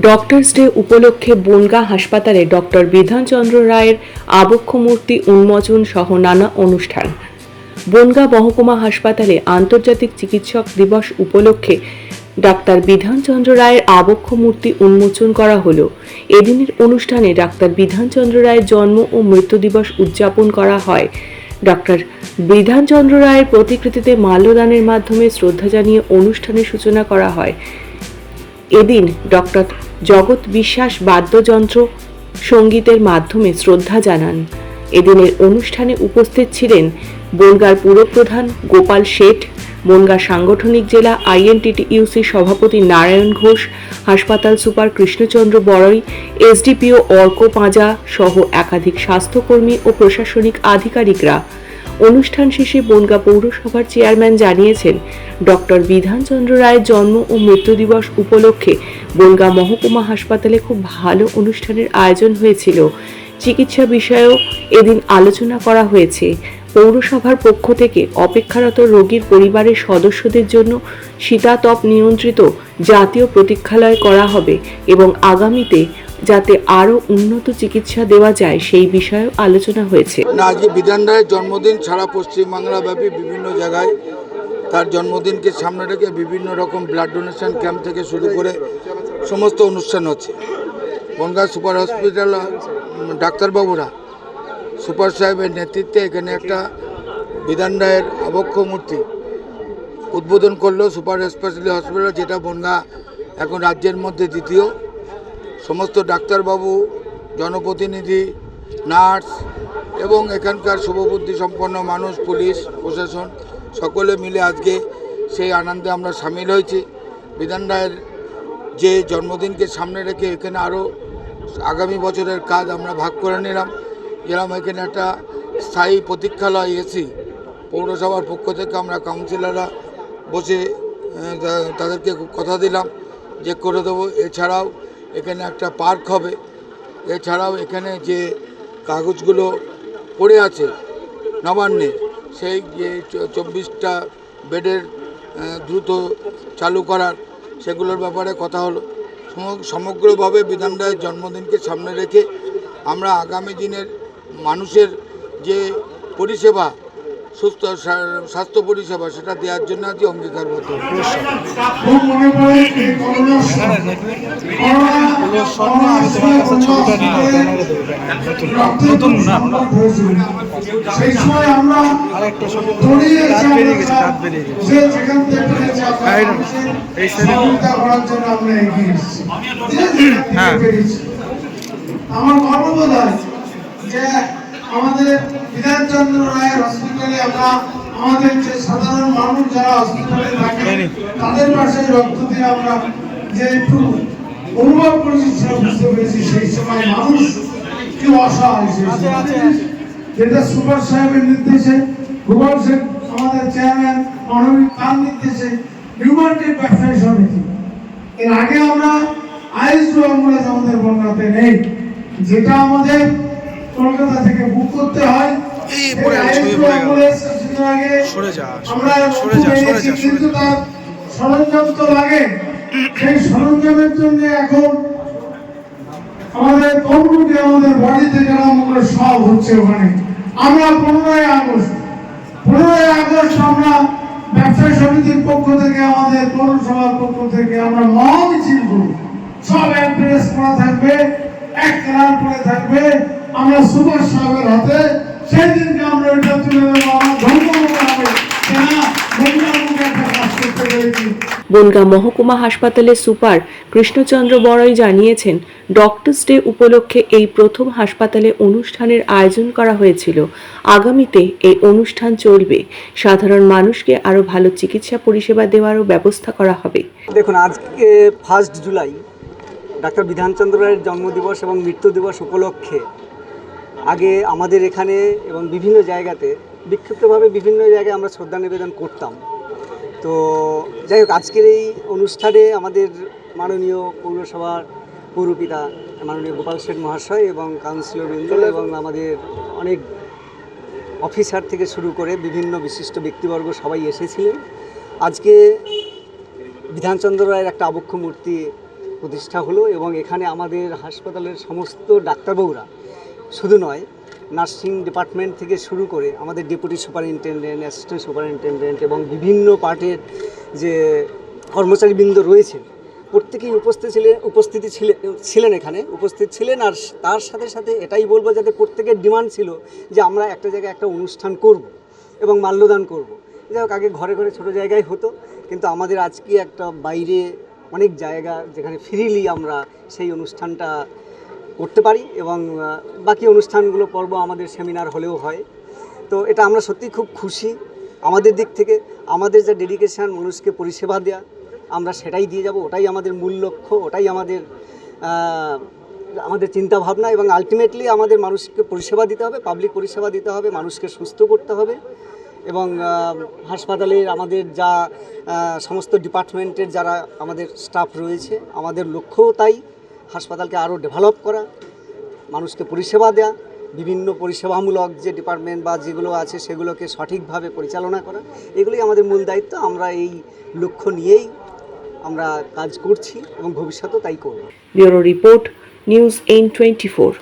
Doctors day উপলক্ষে বনগা হাসপাতালে doctor Bidhanchandra রায়ের আবক্ষ মূর্তি উন্মোচন সহ নানা অনুষ্ঠান। বনগা মহকুমা হাসপাতালে আন্তর্জাতিক চিকিৎসক দিবস উপলক্ষে ডাক্তার বিধানচন্দ্র রায়ের আবক্ষ মূর্তি উন্মোচন করা হলো। এদিনের অনুষ্ঠানে ডাক্তার বিধানচন্দ্র রায়ের জন্ম ও মৃত্যু দিবস উদযাপন করা হয়। ডক্টর বিধানচন্দ্র রায়ের প্রতিকৃতিতে মাল্যদানের মাধ্যমে শ্রদ্ধা জানিয়ে অনুষ্ঠানের সূচনা করা হয়। এদিন ডক্টর জগৎ বিশ্বাস বাদ্যযন্ত্র সঙ্গীতের মাধ্যমে শ্রদ্ধা জানান। এদিনের অনুষ্ঠানে উপস্থিত ছিলেন বনগার পুরপ্রধান গোপাল শেঠ, বনগাঁ সাংগঠনিক জেলা আইএনটিটি আইএনটিটিইউসি সভাপতি নারায়ণ ঘোষ, হাসপাতাল সুপার কৃষ্ণচন্দ্র বড়ই, এসডিপিও অর্ক পাঁজা সহ একাধিক স্বাস্থ্যকর্মী ও প্রশাসনিক আধিকারিকরা অনুষ্ঠান শেষে বনগা পৌরসভার চেয়ারম্যান জানিয়েছেন, ডক্টর বিধানচন্দ্র রায়ের জন্ম ও মৃত্যু দিবস উপলক্ষে বনগা মহকুমা হাসপাতালে খুব ভালো অনুষ্ঠানের আয়োজন হয়েছিল। চিকিৎসা বিষয়েও এদিন আলোচনা করা হয়েছে। পৌরসভার পক্ষ থেকে অপেক্ষারত রোগীর পরিবারের সদস্যদের জন্য শীতাতপ নিয়ন্ত্রিত জাতীয় প্রতীক্ষালয় করা হবে এবং আগামীতে যাতে আরও উন্নত চিকিৎসা দেওয়া যায় সেই বিষয়েও আলোচনা হয়েছে। আজকে বিধান রায়ের জন্মদিন সারা পশ্চিমবাংলা ব্যাপী বিভিন্ন জায়গায় তার জন্মদিনকে সামনে রেখে বিভিন্ন রকম ব্লাড ডোনেশন ক্যাম্প থেকে শুরু করে সমস্ত অনুষ্ঠান হচ্ছে। বনগাঁ সুপার হসপিটাল ডাক্তারবাবুরা সুপার সাহেবের নেতৃত্বে এখানে একটা বিধান রায়ের আবক্ষ মূর্তি উদ্বোধন করল সুপার স্পেশালি হসপিটাল, যেটা বনগাঁ এখন রাজ্যের মধ্যে দ্বিতীয়। সমস্ত ডাক্তারবাবু, জনপ্রতিনিধি, নার্স এবং এখানকার শুভবুদ্ধি সম্পন্ন মানুষ, পুলিশ, প্রশাসন, সকলে মিলে আজকে সেই আনন্দে আমরা সামিল হয়েছি। বিধান রায়ের যে জন্মদিনকে সামনে রেখে এখানে আরও আগামী বছরের কাজ আমরা ভাগ করে নিলাম। যেরকম এখানে একটা স্থায়ী প্রতীক্ষালয় এসি পৌরসভার পক্ষ থেকে আমরা কাউন্সিলররা বসে তাদেরকে কথা দিলাম যে করে দেবো। এছাড়াও এখানে একটা পার্ক হবে। এছাড়াও এখানে যে কাগজগুলো পড়ে আছে নবান্নে, সেই যে চব্বিশটা বেডের দ্রুত চালু করার, সেগুলোর ব্যাপারে কথা হলো। সমগ্রভাবে বিধান রায়ের জন্মদিনকে সামনে রেখে আমরা আগামী দিনের মানুষের যে পরিষেবা সুস্থ স্বাস্থ্য পরিষেবা সেটা দেওয়ার জন্য আজকে অঙ্গীকারবদ্ধ মনে সময় আমরা গর্ববোধ হয় যে আমাদের বিধানচন্দ্র রায়ের হসপিটালে আমরা আমাদের যে সাধারণ মানুষ যারা হসপিটালে থাকে তাদের পাশে রক্ত দিয়ে আমরা যে একটু অনুভব করেছি সেটা বুঝতে পেরেছি সেই সময় মানুষ কি অসহায় যেটা সুপার সাহেবের নির্দেশে গোপাল শেখ আমাদের চেয়ারম্যান মানবিক তার নির্দেশে নিউমার্কেট ব্যবসায়ী সমিতি এর আগে আমরা অ্যাম্বুলেন্স আমাদের নেই। যেটা আমাদের কলকাতা থেকে বুক করতে হয়। এই পরে গেল, ছবি পড়ে গেল। সরে যা, সরে আমরা যা, সরে যা, সরে যা, কিন্তু তার সরঞ্জাম তো লাগে। সেই সরঞ্জামের জন্য এখন আমাদের তমলুকে আমাদের বডি থেকে আরম্ভ সব হচ্ছে ওখানে। আমরা পনেরোই আগস্ট পনেরোই আগস্ট আমরা ব্যবসায়ী সমিতির পক্ষ থেকে আমাদের পৌরসভার পক্ষ থেকে আমরা মহা মিছিল করব সব এক ড্রেস পরা থাকবে এক কালার পরে থাকবে। আমরা সুপার সাহেবের হাতে সেই দিনকে আমরা এটা তুলে দেবো আমার ধন্য হবে যে না মহিলাগুলোকে একটা কাজ করতে পেরেছি। বনগাঁ মহকুমা হাসপাতালের সুপার কৃষ্ণচন্দ্র বড়ই জানিয়েছেন ডক্টরস ডে উপলক্ষে এই প্রথম হাসপাতালে অনুষ্ঠানের আয়োজন করা হয়েছিল। আগামীতে এই অনুষ্ঠান চলবে। সাধারণ মানুষকে আরও ভালো চিকিৎসা পরিষেবা দেওয়ারও ব্যবস্থা করা হবে। দেখুন আজকে ফার্স্ট জুলাই ডাক্তার বিধানচন্দ্র রায়ের জন্মদিবস এবং মৃত্যু দিবস উপলক্ষে আগে আমাদের এখানে এবং বিভিন্ন জায়গাতে, বিক্ষিপ্তভাবে বিভিন্ন জায়গায় আমরা শ্রদ্ধা নিবেদন করতাম। তো যাই হোক, আজকের এই অনুষ্ঠানে আমাদের মাননীয় পৌরসভার পৌরপিতা মাননীয় গোপাল সেন মহাশয় এবং কাউন্সিলর কাউন্সিলরবৃন্দ এবং আমাদের অনেক অফিসার থেকে শুরু করে বিভিন্ন বিশিষ্ট ব্যক্তিবর্গ সবাই এসেছিলেন। আজকে বিধানচন্দ্র রায়ের একটা আবক্ষ মূর্তি প্রতিষ্ঠা হলো এবং এখানে আমাদের হাসপাতালের সমস্ত ডাক্তারবাবুরা শুধু নয়, নার্সিং ডিপার্টমেন্ট থেকে শুরু করে আমাদের ডেপুটি সুপারিনটেন্ডেন্ট, অ্যাসিস্ট্যান্ট সুপারিনটেন্ডেন্ট এবং বিভিন্ন পার্টের যে কর্মচারীবৃন্দ রয়েছেন, প্রত্যেকেই উপস্থিত ছিলেন উপস্থিতি ছিলেন ছিলেন এখানে, উপস্থিত ছিলেন আর তার সাথে সাথে এটাই বলব যাতে প্রত্যেকের ডিমান্ড ছিল যে আমরা একটা জায়গায় একটা অনুষ্ঠান করব এবং মাল্যদান করব। যাই হোক, আগে ঘরে ঘরে ছোটো জায়গায় হতো, কিন্তু আমাদের আজকে একটা বাইরে অনেক জায়গা যেখানে ফ্রিলি আমরা সেই অনুষ্ঠানটা করতে পারি এবং বাকি অনুষ্ঠানগুলো পর্ব আমাদের সেমিনার হলেও হয়। তো এটা আমরা সত্যি খুব খুশি। আমাদের দিক থেকে আমাদের যা ডেডিকেশান মানুষকে পরিষেবা দেওয়া আমরা সেটাই দিয়ে যাব, ওটাই আমাদের মূল লক্ষ্য, ওটাই আমাদের আমাদের চিন্তা ভাবনা এবং আলটিমেটলি আমাদের মানুষকে পরিষেবা দিতে হবে পাবলিক পরিষেবা দিতে হবে, মানুষকে সুস্থ করতে হবে এবং হাসপাতালের আমাদের যা সমস্ত ডিপার্টমেন্টের যারা আমাদের স্টাফ রয়েছে, আমাদের লক্ষ্যও তাই। হাসপাতালকে আরও ডেভেলপ করা, মানুষকে পরিষেবা দেওয়া বিভিন্ন পরিষেবামূলক যে ডিপার্টমেন্ট বা যেগুলো আছে সেগুলোকে সঠিকভাবে পরিচালনা করা, এগুলোই আমাদের মূল দায়িত্ব। আমরা এই লক্ষ্য নিয়েই আমরা কাজ করছি এবং ভবিষ্যতেও তাই করব। Bureau report news in twenty four.